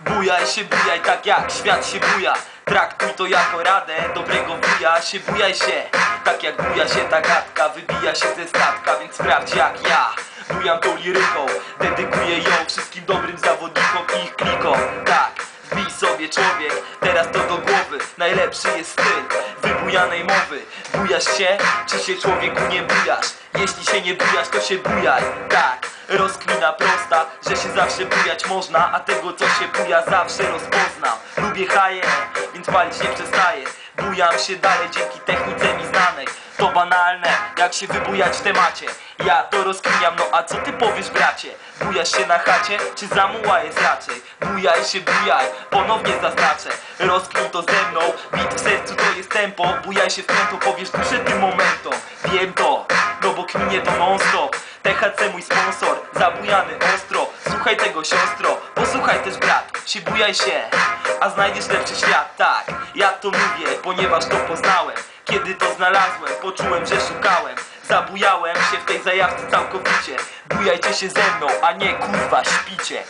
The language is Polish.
Bujaj się, bujaj tak jak świat się buja. Traktuj to jako radę dobrego wuja się Bujaj się, tak jak buja się ta gadka. Wybija się ze statka, więc sprawdź jak ja. Bujam tą liryką, dedykuję ją Wszystkim dobrym zawodnikom i ich klikom. Tak, wbij sobie człowiek, teraz to do głowy. Najlepszy jest styl wybujanej mowy. Bujasz się, czy się człowieku nie bujasz? Jeśli się nie bujasz, to się bujaj. Tak, rozkmina prosta, że się zawsze bujać można A tego co się buja zawsze rozpoznam. Lubię haje, więc palić nie przestaję. Bujam się dalej dzięki technice mi znanej. To banalne, jak się wybujać w temacie. Ja to rozkminiam, no a co ty powiesz bracie? Bujasz się na chacie, czy zamuła jest raczej? Bujaj się, bujaj, ponownie zaznaczę. Rozkmin to ze mną, bit w sercu to jest tempo. Bujaj się w tempo, powiesz duszę tym momentom. Wiem to, kminie to non stop THC mój sponsor, zabujany ostro. Słuchaj tego siostro, posłuchaj też brat. Się bujaj się, a znajdziesz lepszy świat. Tak, ja to mówię, ponieważ to poznałem. Kiedy to znalazłem, poczułem, że szukałem. Zabujałem się w tej zajawce całkowicie. Bujajcie się ze mną, a nie kurwa śpicie